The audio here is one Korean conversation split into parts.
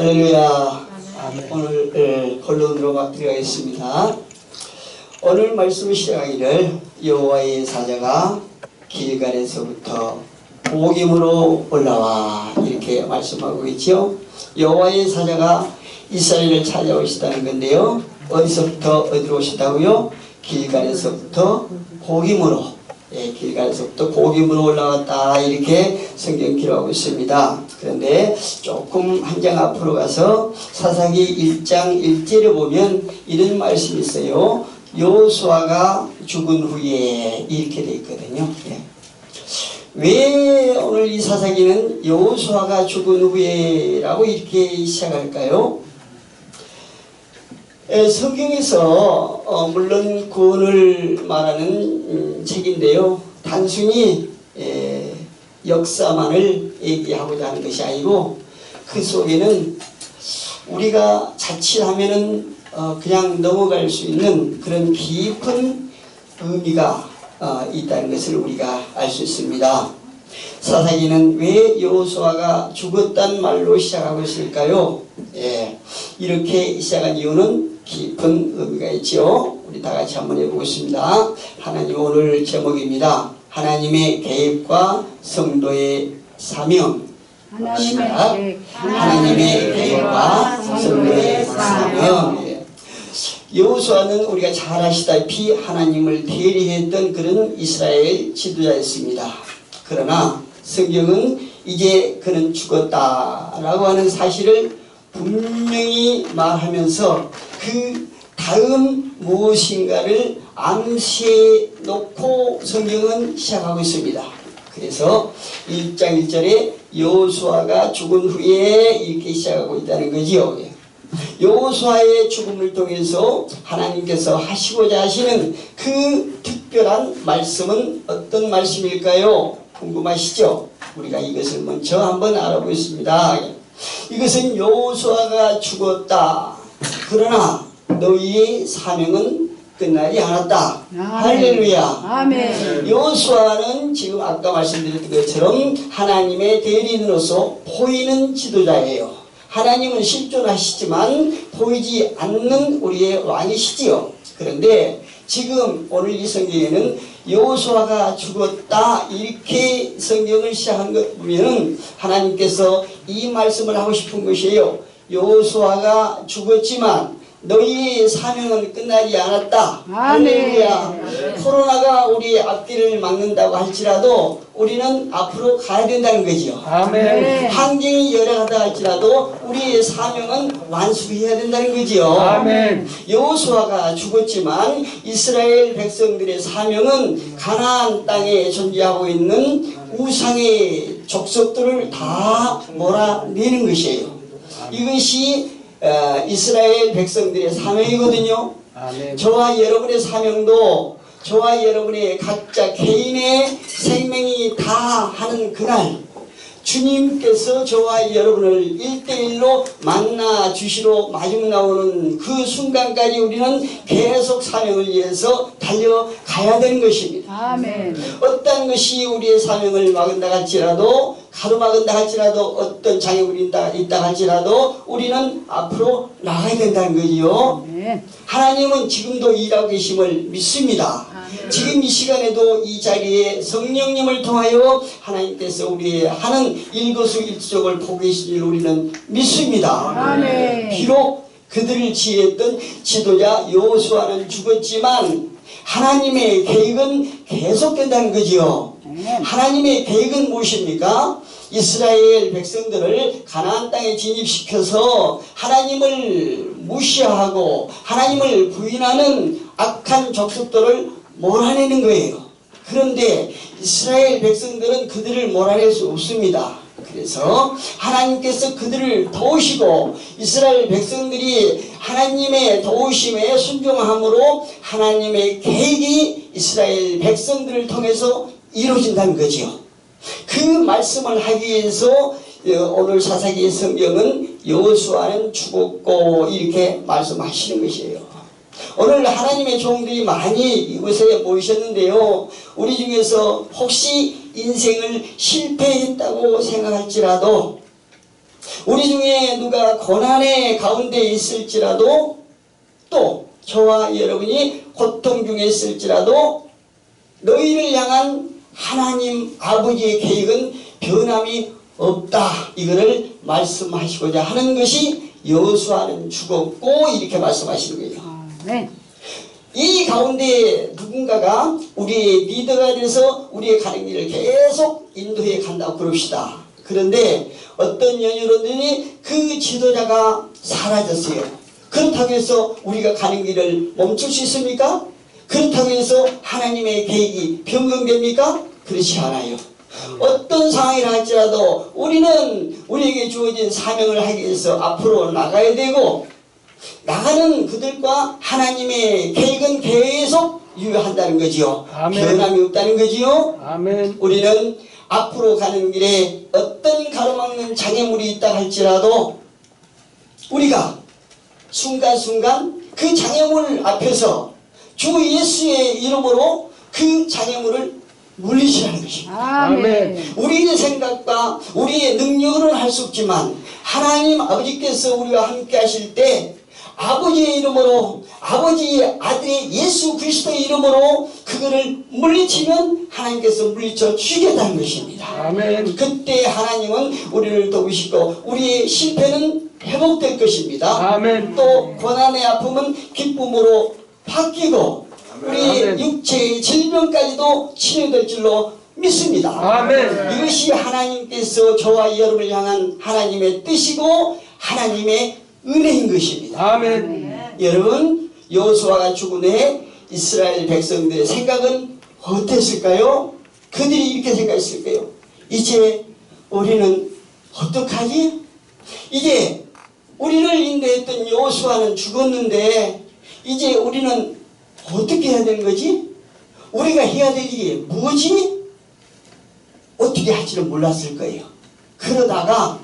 할렐루야. 오늘 예, 본론으로 막 들어가겠습니다. 오늘 말씀 시작하기를 여호와의 사자가 길갈에서부터 복임으로 올라와 이렇게 말씀하고 있죠. 여호와의 사자가 이스라엘을 찾아오시다는 건데요. 어디서부터 어디로 오시다고요? 길갈에서부터 복임으로 예, 길갈에서부터 복임으로 올라왔다 이렇게 성경 기록하고 있습니다. 그런데 조금 한 장 앞으로 가서 사사기 1장 1절에 보면 이런 말씀이 있어요. 요수아가 죽은 후에 이렇게 돼 있거든요. 예. 왜 오늘 이 사사기는 여호수아가 죽은 후에라고 이렇게 시작할까요? 에, 성경에서 어, 물론 구원을 말하는 음, 책인데요. 단순히 에, 역사만을 얘기하고자 하는 것이 아니고 그 속에는 우리가 자칫하면은 어, 그냥 넘어갈 수 있는 그런 깊은 의미가 어, 있다는 것을 우리가 알 수 있습니다. 사사기는 왜 여호수아가 죽었단 말로 시작하고 있을까요? 예, 이렇게 시작한 이유는 깊은 의미가 있지요. 우리 다 같이 한번 해보겠습니다. 하나님 오늘 제목입니다. 하나님의 계획과 성도의 사명. 하나님의. 계획, 하나님의 계획과 성도의 사명. 예. 여호수아는 우리가 잘 아시다시피 하나님을 대리했던 그런 이스라엘 지도자였습니다. 그러나 성경은 이제 그는 죽었다라고 하는 사실을 분명히 말하면서 그 다음 무엇인가를 암시해 놓고 성경은 시작하고 있습니다. 그래서 1장 1절에 여호수아가 죽은 후에 이렇게 시작하고 있다는 거지요. 예. 여호수아의 죽음을 통해서 하나님께서 하시고자 하시는 그 특별한 말씀은 어떤 말씀일까요? 궁금하시죠? 우리가 이것을 먼저 한번 알아보겠습니다. 이것은 여호수아가 죽었다. 그러나 너희의 사명은 끝나지 않았다. 아멘. 할렐루야. 아멘. 여호수아는 지금 아까 말씀드렸던 것처럼 하나님의 대리인으로서 보이는 지도자예요. 하나님은 실존하시지만 보이지 않는 우리의 왕이시지요. 그런데 지금 오늘 이 성경에는 여호수아가 죽었다 이렇게 성경을 시작한 것 보면은 하나님께서 이 말씀을 하고 싶은 것이에요. 여호수아가 죽었지만 너희의 사명은 끝나지 않았다. 아멘. 할렐루야. 코로나가 우리 앞길을 막는다고 할지라도 우리는 앞으로 가야 된다는 거지요. 아멘. 환경이 열악하다 할지라도 우리의 사명은 완수해야 된다는 거지요. 아멘. 여호수아가 죽었지만 이스라엘 백성들의 사명은 가나안 땅에 존재하고 있는 우상의 족속들을 다 몰아내는 것이에요. 이것이 어, 이스라엘 백성들의 사명이거든요. 아멘. 저와 여러분의 사명도 저와 여러분의 각자 개인의 생명이 다 하는 그날 주님께서 저와 여러분을 일대일로 만나 주시러 마중 나오는 그 순간까지 우리는 계속 사명을 위해서 달려가야 되는 것입니다. 아멘. 어떤 것이 우리의 사명을 막은다 할지라도 가로막은다 할지라도 어떤 장애물이 있다, 있다 할지라도 우리는 앞으로 나가야 된다는 거지요. 아멘. 하나님은 지금도 일하고 계심을 믿습니다. 지금 이 시간에도 이 자리에 성령님을 통하여 하나님께서 우리의 하는 일거수일투족을 보고 계신 줄 우리는 믿습니다. 비록 그들을 지휘했던 지도자 여호수아는 죽었지만 하나님의 계획은 계속된다는 거지요. 아멘. 하나님의 계획은 무엇입니까? 이스라엘 백성들을 가나안 땅에 진입시켜서 하나님을 무시하고 하나님을 부인하는 악한 족속들을 몰아내는 거예요. 그런데 이스라엘 백성들은 그들을 몰아낼 수 없습니다. 그래서 하나님께서 그들을 도우시고 이스라엘 백성들이 하나님의 도우심에 순종함으로 하나님의 계획이 이스라엘 백성들을 통해서 이루어진다는 거지요. 그 말씀을 하기 위해서 어, 오늘 사사기 성경은 여호수아는 죽었고 이렇게 말씀하시는 것이에요. 오늘 하나님의 종들이 많이 이곳에 모이셨는데요. 우리 중에서 혹시 인생을 실패했다고 생각할지라도 우리 중에 누가 고난의 가운데 있을지라도 또 저와 여러분이 고통 중에 있을지라도 너희를 향한 하나님 아버지의 계획은 변함이 없다. 이거를 말씀하시고자 하는 것이 여수아는 죽었고 이렇게 말씀하시는 거예요. 이 가운데 누군가가 우리의 리더가 돼서 우리의 가는 길을 계속 인도해 간다고 그럽시다. 그런데 어떤 연유로들이 그 지도자가 사라졌어요. 그렇다고 해서 우리가 가는 길을 멈출 수 있습니까? 그렇다고 해서 하나님의 계획이 변경됩니까? 그렇지 않아요. 어떤 상황이라 할지라도 우리는 우리에게 주어진 사명을 하기 위해서 앞으로 나가야 되고 나가는 그들과 하나님의 계획은 계속 유효한다는 거지요. 아멘. 변함이 없다는 거지요. 아멘. 우리는 앞으로 가는 길에 어떤 가로막는 장애물이 있다 할지라도 우리가 순간순간 그 장애물 앞에서 주 예수의 이름으로 그 장애물을 물리치라는 것입니다. 아멘. 우리의 생각과 우리의 능력으로는 할 수 없지만 하나님 아버지께서 우리와 함께 하실 때 아버지의 이름으로 아버지의 아들의 예수 그리스도의 이름으로 그거를 물리치면 하나님께서 물리쳐 주겠다는 것입니다. 아멘. 그때 하나님은 우리를 도우시고 우리의 실패는 회복될 것입니다. 아멘. 또 고난의 아픔은 기쁨으로 바뀌고 우리. 육체의 질병까지도 치료될 줄로 믿습니다. 아멘. 이것이 하나님께서 저와 여러분을 향한 하나님의 뜻이고 하나님의 은혜인 것입니다. 아멘. 여러분 여호수아가 죽은 후에 이스라엘 백성들의 생각은 어땠을까요? 그들이 이렇게 생각했을 거예요. 이제 우리는 어떡하지? 이제 우리를 인도했던 여호수아는 죽었는데 이제 우리는 어떻게 해야 되는 거지? 우리가 해야 될 일이 뭐지? 어떻게 할지를 몰랐을 거예요. 그러다가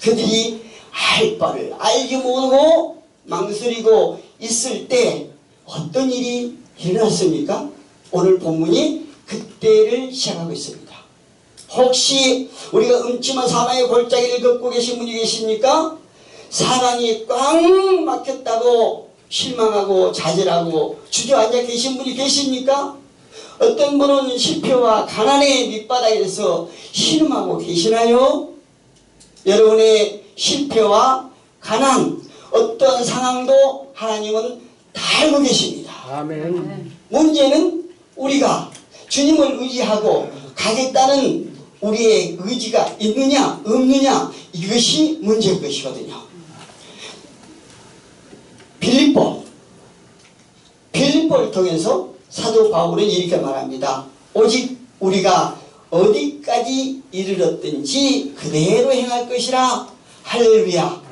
그들이 할 바를 알지 못하고 망설이고 있을 때 어떤 일이 일어났습니까? 오늘 본문이 그때를 시작하고 있습니다. 혹시 우리가 음침한 사망의 골짜기를 걷고 계신 분이 계십니까? 사랑이 꽉 막혔다고 실망하고 좌절하고 주저앉아 계신 분이 계십니까? 어떤 분은 실패와 가난의 밑바닥에서 신음하고 계시나요? 여러분의 실패와 가난, 어떤 상황도 하나님은 다 알고 계십니다. 아멘. 문제는 우리가 주님을 의지하고 가겠다는 우리의 의지가 있느냐 없느냐 이것이 문제인 것이거든요. 빌립보 빌립보를 통해서 사도 바울은 이렇게 말합니다. 오직 우리가 어디까지 이르렀든지 그대로 행할 것이라 할렐루야.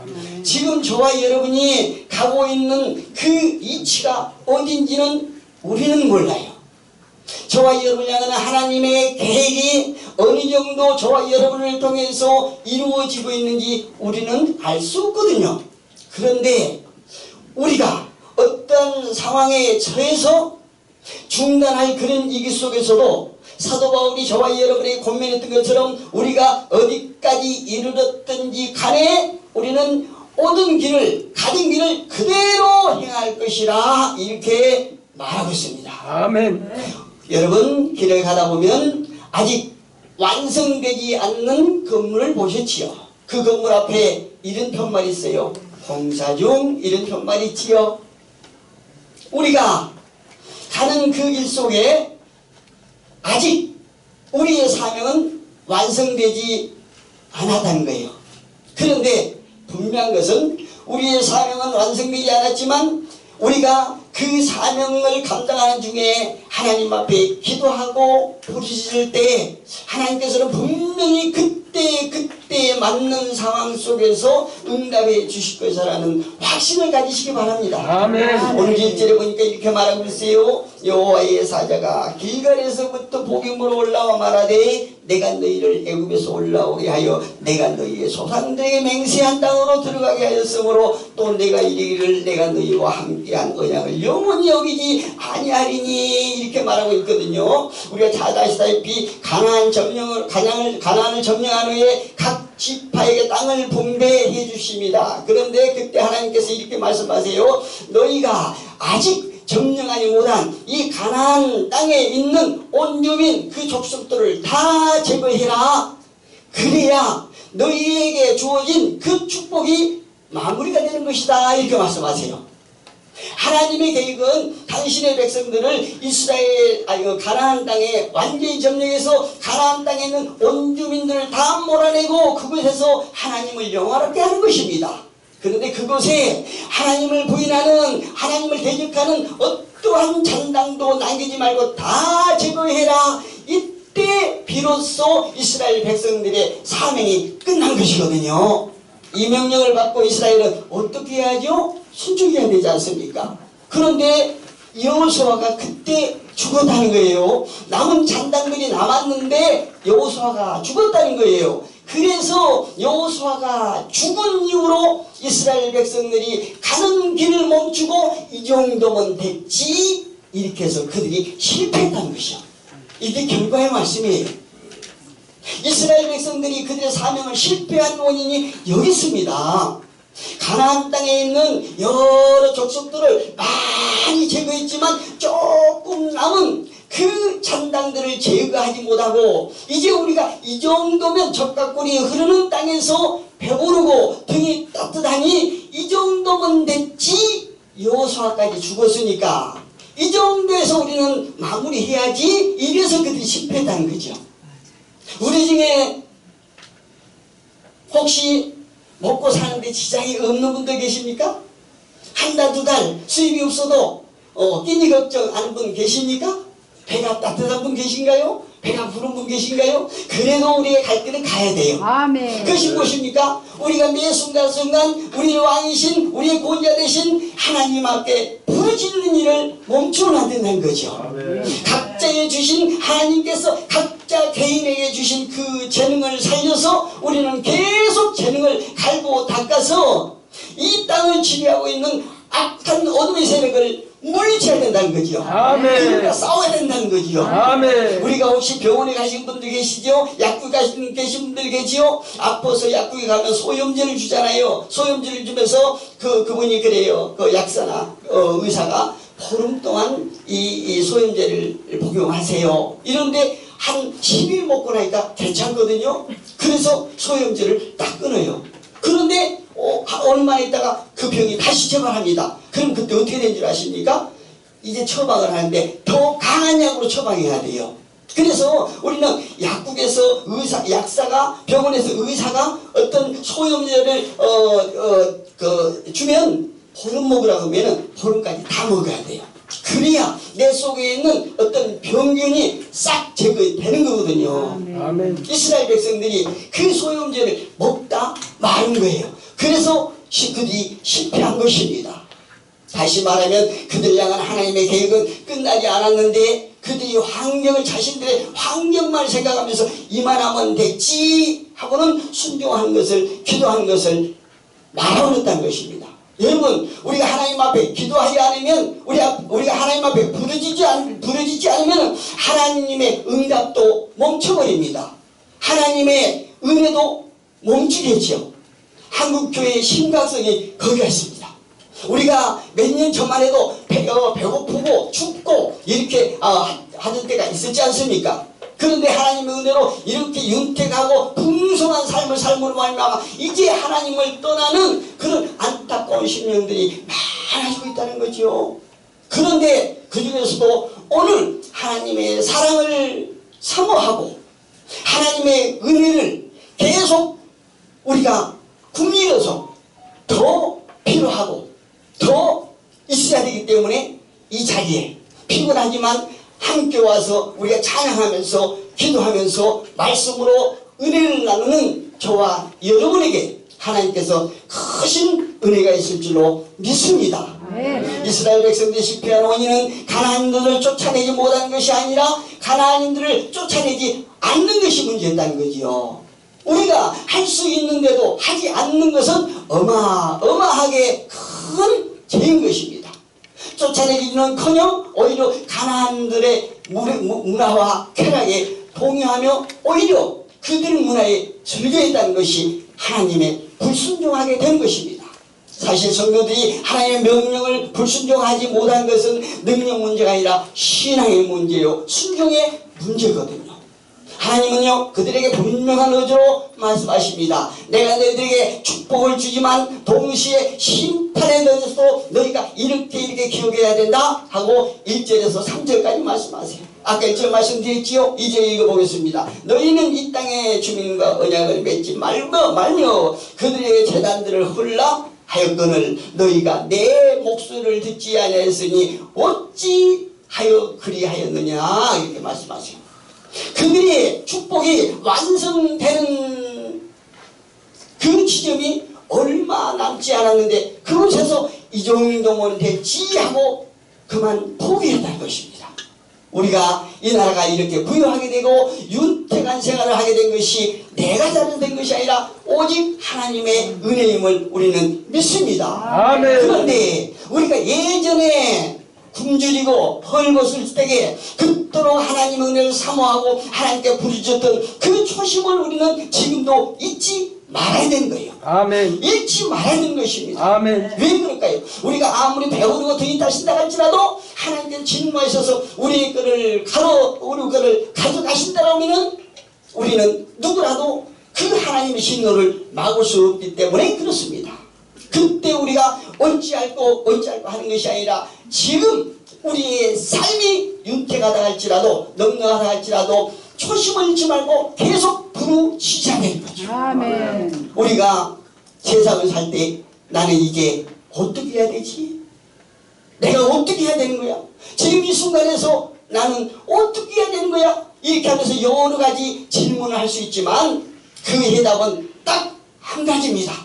지금 저와 여러분이 가고 있는 그 이치가 어딘지는 우리는 몰라요. 저와 여러분을 향하는 하나님의 계획이 어느 정도 저와 여러분을 통해서 이루어지고 있는지 우리는 알 수 없거든요. 그런데 우리가 어떤 상황에 처해서 중단할 그런 위기 속에서도 사도 바울이 저와 여러분에게 권면했던 것처럼 우리가 어디까지 이르렀든지 간에 우리는 오던 길을 가진 길을 그대로 행할 것이라 이렇게 말하고 있습니다. 아멘. 여러분 길을 가다 보면 아직 완성되지 않는 건물을 보셨지요. 그 건물 앞에 이런 편말이 있어요. 공사 중 이런 편말이 있지요. 우리가 가는 그 길 속에 아직 우리의 사명은 완성되지 않았다는 거예요. 그런데 분명한 것은 우리의 사명은 완성되지 않았지만 우리가 그 사명을 감당하는 중에 하나님 앞에 기도하고 부르실 때 하나님께서는 분명히 그 때 그때 맞는 상황 속에서 응답해 주실 것이라는 확신을 가지시기 바랍니다. 아멘. 오늘 일절에 보니까 이렇게 말하고 있어요. 여호와의 사자가 길갈에서부터 복음으로 올라와 말하되 내가 너희를 애굽에서 올라오게 하여 내가 너희의 조상들에게 맹세한 땅으로 들어가게 하였으므로 또 내가 이르기를 내가 너희와 함께한 언약을 영원히 여기지 아니하리니 이렇게 말하고 있거든요. 우리가 잘 아시다시피 가나안 점령을 가나안을 가나안을 점령한 후에 각 지파에게 땅을 분배해 주십니다. 그런데 그때 하나님께서 이렇게 말씀하세요. 너희가 아직 점령하지 못한 이 가나안 땅에 있는 온 유민 그 족속들을 다 제거해라. 그래야 너희에게 주어진 그 축복이 마무리가 되는 것이다. 이렇게 말씀하세요. 하나님의 계획은 당신의 백성들을 이스라엘 아니 그 가나안 땅에 완전히 점령해서 가나안 땅에 있는 온 주민들을 다 몰아내고 그곳에서 하나님을 영화롭게 하는 것입니다. 그런데 그곳에 하나님을 부인하는 하나님을 대적하는 어떠한 잔당도 남기지 말고 다 제거해라. 이때 비로소 이스라엘 백성들의 사명이 끝난 것이거든요. 이 명령을 받고 이스라엘은 어떻게 해야죠? 순종해야 되지 않습니까? 그런데 여호수아가 그때 죽었다는 거예요. 남은 잔당들이 남았는데 여호수아가 죽었다는 거예요. 그래서 여호수아가 죽은 이후로 이스라엘 백성들이 가는 길을 멈추고 이 정도면 됐지 이렇게 해서 그들이 실패했다는 것이요. 이게 결과의 말씀이에요. 이스라엘 백성들이 그들의 사명을 실패한 원인이 여기 있습니다. 가나안 땅에 있는 여러 족속들을 많이 제거했지만 조금 남은 그 잔당들을 제거하지 못하고 이제 우리가 이 정도면 적각골이 흐르는 땅에서 배부르고 등이 따뜻하니 이 정도면 됐지 여호수아까지 죽었으니까 이 정도에서 우리는 마무리해야지 이래서 그들이 실패했다는 거죠. 우리 중에 혹시 먹고 사는데 지장이 없는 분들 계십니까? 한 달, 두 달 수입이 없어도 어, 끼니 걱정 하는 분 계십니까? 배가 따뜻한 분 계신가요? 배가 부른 분 계신가요? 그래도 우리의 갈 길은 가야 돼요. 아멘. 그것이 무엇입니까? 우리가 매 순간순간 우리의 왕이신 우리의 구원자 되신 하나님 앞에 부르짖는 일을 멈추면 안 된다는 거죠. 각자에 주신 하나님께서 각자 개인에게 주신 그 재능을 살려서 우리는 재능을 닦아서 이 땅을 지배하고 있는 악한 어둠의 세력을 물리쳐야 된다는 거죠. 아멘. 우리가 싸워야 된다는 거죠. 아멘. 우리가 혹시 병원에 가신 분들 계시죠? 약국 가신 계신 분들 계지요? 아파서 약국에 가면 소염제를 주잖아요. 소염제를 주면서 그 그분이 그래요. 그 약사나 어, 의사가 보름 동안 이, 이 소염제를 복용하세요. 이런데 한 10일 먹고 나니까 괜찮거든요. 그래서 소염제를 딱 끊어요. 그런데 어, 하- 얼마 있다가 그 병이 다시 재발합니다. 그럼 그때 어떻게 된줄 아십니까? 이제 처방을 하는데 더 강한 약으로 처방해야 돼요. 그래서 우리는 약국에서 의사, 약사가 병원에서 의사가 어떤 소염제를 어, 어, 그 주면 보름 먹으라고 하면은 보름까지 다 먹어야 돼요. 그래야 내 속에 있는 어떤 병균이 싹 제거되는 거거든요. 아멘. 이스라엘 백성들이 그 소염제를 먹다 마른 거예요. 그래서 시- 그들이 실패한 것입니다. 다시 말하면 그들 향한 하나님의 계획은 끝나지 않았는데 그들이 환경을 자신들의 환경만 생각하면서 이만하면 됐지 하고는 순종한 것을 기도한 것을 말아버렸다는 것입니다. 여러분 우리가 하나님 앞에 기도하지 않으면 우리 앞- 우리가 하나님 앞에 부르짖지 않 부르짖지 않으면 하나님의 응답도 멈춰버립니다. 하나님의 은혜도 멈추겠죠. 한국 교회의 심각성이 거기가 있습니다. 우리가 몇 년 전만 해도 배, 어, 배고프고 춥고 이렇게 어, 하- 하던 때가 있었지 않습니까? 그런데 하나님의 은혜로 이렇게 윤택하고 풍성한 삶을 삶으로 말미암아 이제 하나님을 떠나는 그런 안타까운 심령들이 많아지고 있다는 거죠. 그런데 그 중에서도 오늘 하나님의 사랑을 사모하고 하나님의 은혜를 계속 우리가 국리어서 더 필요하고 더 있어야 되기 때문에 이 자리에 피곤하지만 함께 와서 우리가 찬양하면서 기도하면서 말씀으로 은혜를 나누는 저와 여러분에게 하나님께서 크신 은혜가 있을 줄로 믿습니다. 아멘. 이스라엘 백성들이 실패한 원인은 가나안인들을 쫓아내지 못한 것이 아니라 가나안인들을 쫓아내지 않는 것이 문제였다는 거지요. 우리가 할 수 있는데도 하지 않는 것은 어마어마하게 큰 죄인 것입니다. 쫓아내기는커녕 오히려 문- 문화와 쾌락에 동요하며 오히려 그들 문화에 즐겨했다는 것이 하나님의 불순종하게 된 것입니다. 사실 성도들이 하나님의 명령을 불순종하지 못한 것은 능력 문제가 아니라 신앙의 문제요 순종의 문제거든요. 하나님은요 그들에게 분명한 의지로 말씀하십니다. 내가 너희들에게 축복을 주지만 동시에 심판의 너희도 너희가 이렇게 이렇게 기억해야 된다 하고 1절에서 3절까지 말씀하세요. 아까 1절 말씀드렸지요. 이제 읽어보겠습니다. 너희는 이 땅의 주민과 언약을 맺지 말고 말며 그들의 재단들을 헐라 하였거늘 너희가 내 목소리를 듣지 아니하였으니 어찌 하여 그리하였느냐 이렇게 말씀하세요. 그들의 축복이 완성되는 그 지점이 얼마 남지 않았는데 그곳에서 이 정도면 됐지 하고 그만 포기했다는 것입니다. 우리가 이 나라가 이렇게 부유하게 되고 윤택한 생활을 하게 된 것이 내가 잘된 것이 아니라 오직 하나님의 은혜임을 우리는 믿습니다. 아멘. 그런데 우리가 예전에 굶주리고 헐벗을 때에 그토록 하나님 은혜를 사모하고 하나님께 부르짖었던 그 초심을 우리는 지금도 잊지 말아야 되는 거예요. 아멘. 잃지 말아야 되는 것입니다. 아멘. 왜 그럴까요? 우리가 아무리 배우고 등이 타신다 할지라도 하나님께서 진노하셔서 우리 거를 가로 우리 거를 가져가신다고 하면은 우리는 누구라도 그 하나님의 진노를 막을 수 없기 때문에 그렇습니다. 그때 우리가 어찌할고 어찌할고 하는 것이 아니라 지금 우리의 삶이 윤택하다 할지라도 넉넉하다 할지라도 초심을 잃지 말고 계속 부르짖어야 되는 거죠. 아멘. 우리가 세상을 살 때 나는 이게 어떻게 해야 되지? 내가 어떻게 해야 되는 거야? 지금 이 순간에서 나는 어떻게 해야 되는 거야? 이렇게 하면서 여러 가지 질문을 할 수 있지만 그 해답은 딱 한 가지입니다.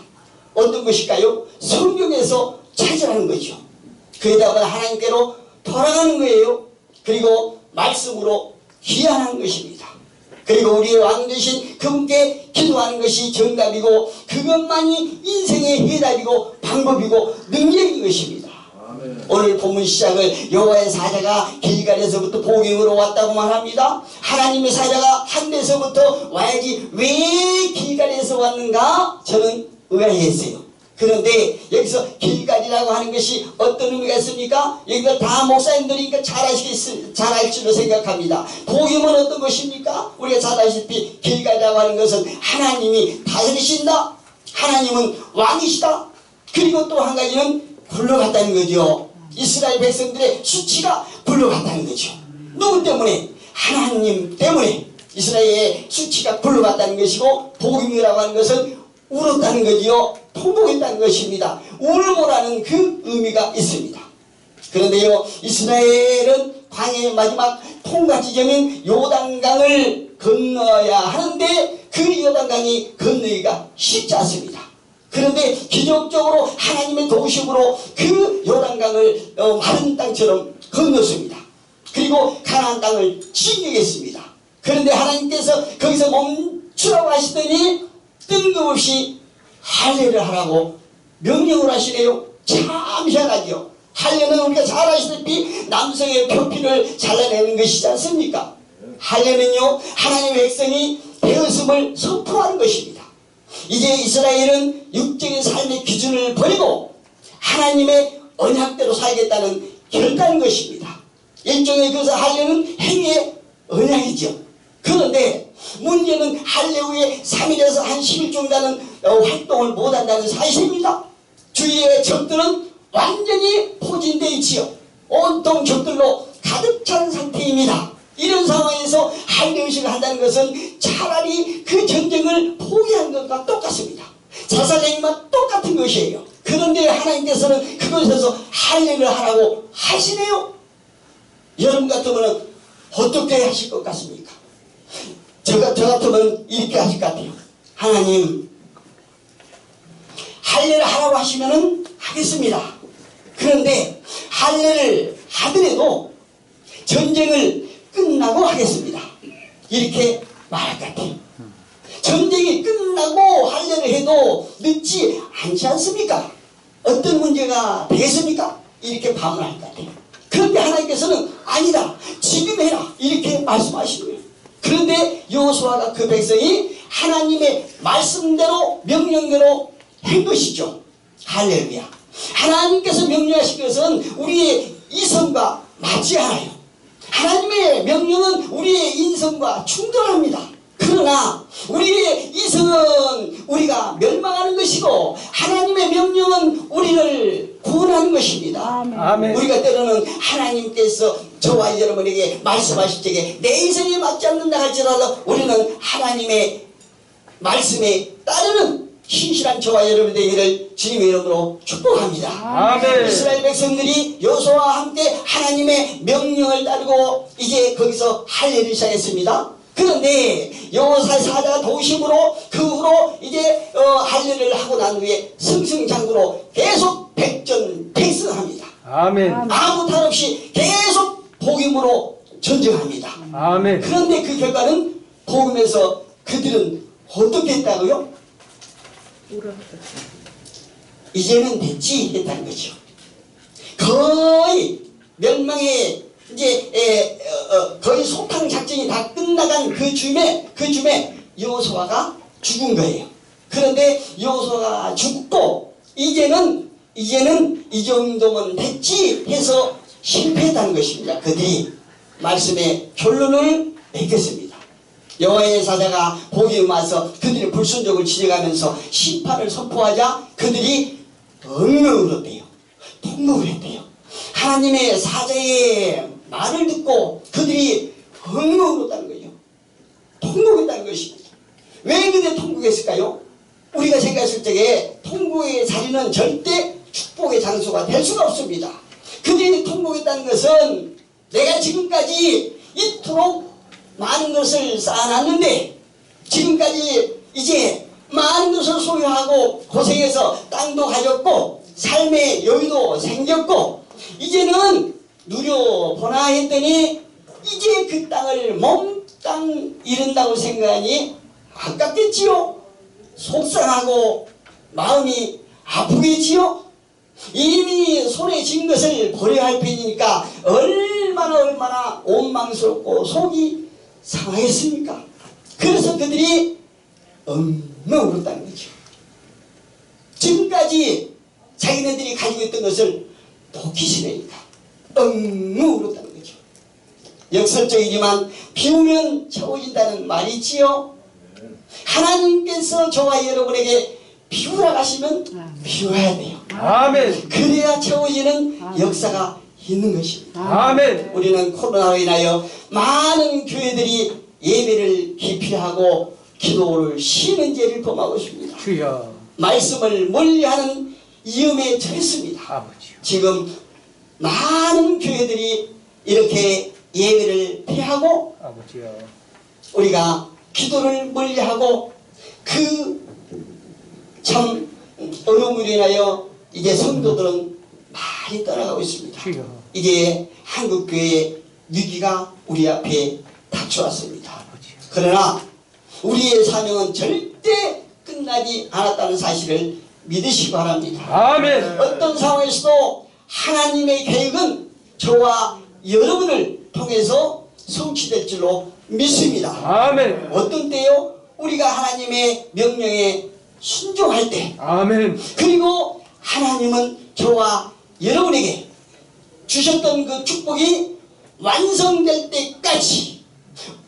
어떤 것일까요? 성경에서 찾아가는 거죠. 그 해답은 하나님께로 돌아가는 거예요. 그리고 말씀으로 귀환하는 것입니다. 그리고 우리의 왕 되신 그분께 기도하는 것이 정답이고 그것만이 인생의 해답이고 방법이고 능력인 것입니다. 오늘 본문 시작을 여호와의 사자가 길갈에서부터 복음으로 왔다고만 합니다. 하나님의 사자가 한데서부터 와야지 왜 길갈에서 왔는가? 저는 의아했어요. 그런데 여기서 길갈이라고 하는 것이 어떤 의미가 있습니까? 여기가 다 목사님들이니까 잘 아시겠, 잘알 줄로 생각합니다. 복음은 어떤 것입니까? 우리가 잘 아시다시피 길갈이라고 하는 것은 하나님이 다스리신다. 하나님은 왕이시다. 그리고 또 한 가지는 굴러갔다는 거죠. 이스라엘 백성들의 수치가 굴러갔다는 거죠. 누구 때문에? 하나님 때문에 이스라엘의 수치가 굴러갔다는 것이고 복음이라고 하는 것은 울었다는 거지요. 통곡했다는 것입니다. 울고라는 그 의미가 있습니다. 그런데요, 이스라엘은 광해의 마지막 통과 지점인 요단강을 건너야 하는데 그 요단강이 건너기가 쉽지 않습니다. 그런데 기적적으로 하나님의 도심으로 그 요단강을 어, 마른 땅처럼 건넜습니다. 그리고 가나안 땅을 진격했습니다. 그런데 하나님께서 거기서 멈추라고 하시더니 뜬금없이 할례를 하라고 명령을 하시네요. 참 희한하죠. 할례는 우리가 잘 아시다시피 남성의 표피를 잘라내는 것이지 않습니까? 할례는요 하나님의 백성이 되었음을 선포하는 것입니다. 이제 이스라엘은 육적인 삶의 기준을 버리고 하나님의 언약대로 살겠다는 결단인 것입니다. 일종의 그것을 하려는 행위의 언약이죠. 그런데 문제는 할례 후에 3일에서 한 10일 정도는 어, 활동을 못한다는 사실입니다. 주위의 적들은 완전히 포진되어 있지요. 온통 적들로 가득 찬 상태입니다. 이런 상황에서 할례 의식을 한다는 것은 차라리 그 전쟁을 포기한 것과 똑같습니다. 자살행위만 똑같은 것이에요. 그런데 하나님께서는 그것에서 할례를 하라고 하시네요. 여러분 같으면 어떻게 하실 것 같습니까? 저, 저 같으면 이렇게 하실 것 같아요. 하나님, 할례를 하라고 하시면은 하겠습니다. 그런데 할례를 하더라도 전쟁을 끝나고 하겠습니다. 이렇게 말할 것 같아요. 전쟁이 끝나고 할례를 해도 늦지 않지 않습니까? 어떤 문제가 되겠습니까? 이렇게 반문할 것 같아요. 그런데 하나님께서는 아니다. 지금 해라. 이렇게 말씀하시는 거예요. 그런데 여호수아가 그 백성이 하나님의 말씀대로 명령대로 한 것이죠. 할렐루야. 하나님께서 명령하신 것은 우리의 이성과 맞지 않아요. 하나님의 명령은 우리의 인성과 충돌합니다. 그러나 우리의 이성은 우리가 멸망하는 것이고 하나님의 명령은 우리를 구원하는 것입니다. 아멘. 우리가 때로는 하나님께서 저와 여러분에게 말씀하실 적에 내 인생에 맞지 않는다 할지라도 우리는 하나님의 말씀에 따르는 신실한 저와 여러분 되기를 주님의 이름으로 축복합니다. 아멘. 이스라엘 백성들이 여호수아와 함께 하나님의 명령을 따르고 이제 거기서 할례를 시작했습니다. 그런데 여호사 사자가 도심으로 그 후로 이제 어, 할례를 하고 난 후에 승승장구로 계속 백전 백승합니다. 아멘. 아무 탈 없이 계속 복음으로 전쟁합니다. 아멘. 그런데 그 결과는 복음에서 그들은 어떻게 했다고요? 이제는 됐지 했다는 거죠. 거의 멸망의 이제 에, 어, 어, 거의 소탕 작전이 다 끝나간 그 즈음에 그 즈음에 여호수아가 죽은 거예요. 그런데 여호수아가 죽고 이제는 이제는 이 정도면 됐지 해서 실패했다는 것입니다. 그들이 말씀의 결론을 맺겠습니다. 여호와의 사자가 보기에 와서 그들의 불순종을 지적하면서 심판을 선포하자 그들이 엉엉 울었대요. 통곡을 했대요. 하나님의 사자의 말을 듣고 그들이 엉엉 울었다는 거예요. 통곡했다는 것입니다. 왜 그들이 통곡했을까요? 우리가 생각했을 적에 통곡의 자리는 절대 축복의 장소가 될 수가 없습니다. 그들이 통곡했다는 것은 내가 지금까지 이토록 많은 것을 쌓아놨는데 지금까지 이제 많은 것을 소유하고 고생해서 땅도 가졌고 삶의 여유도 생겼고 이제는 누려보나 했더니 이제 그 땅을 몽땅 잃은다고 생각하니 아깝겠지요. 속상하고 마음이 아프겠지요 이미 손에 쥔 것을 버려야 할 편이니까 얼마나 얼마나 원망스럽고 속이 상하겠습니까? 그래서 그들이 엉엉 울었다는 거죠. 지금까지 자기네들이 가지고 있던 것을 싫으니까 엉엉 울었다는 거죠. 역설적이지만 비우면 채워진다는 말이 있지요. 하나님께서 저와 여러분에게 비우라 하시면 비워야 돼요. 아멘. 그래야 채워지는 역사가 있는 것입니다. 아멘. 우리는 코로나로 인하여 많은 교회들이 예배를 기피하고 기도를 쉬는 죄를 범하고 있습니다. 주여. 말씀을 멀리하는 위험에 처했습니다. 아버지요. 지금 많은 교회들이 이렇게 예배를 피하고 아버지요. 우리가 기도를 멀리하고 그 참 어려움으로 인하여 이제 성도들은 많이 떠나가고 있습니다. 이제 한국교회의 위기가 우리 앞에 닥쳐왔습니다. 그러나 우리의 사명은 절대 끝나지 않았다는 사실을 믿으시기 바랍니다. 아멘. 어떤 상황에서도 하나님의 계획은 저와 여러분을 통해서 성취될 줄로 믿습니다. 아멘. 어떤 때요? 우리가 하나님의 명령에 순종할 때 아멘. 그리고 하나님은 저와 여러분에게 주셨던 그 축복이 완성될 때까지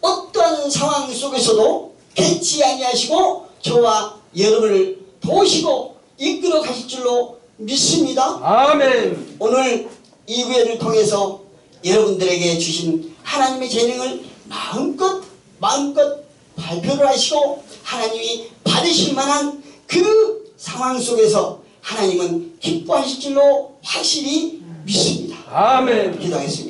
어떠한 상황 속에서도 개치 아니하시고 저와 여러분을 도우시고 이끌어 가실 줄로 믿습니다. 아멘. 오늘 이 후회를 통해서 여러분들에게 주신 하나님의 재능을 마음껏 마음껏 발표를 하시고 하나님이 받으실 만한 그 상황 속에서 하나님은 기뻐하실 줄로 확실히 믿습니다. 아멘. 기도하겠습니다.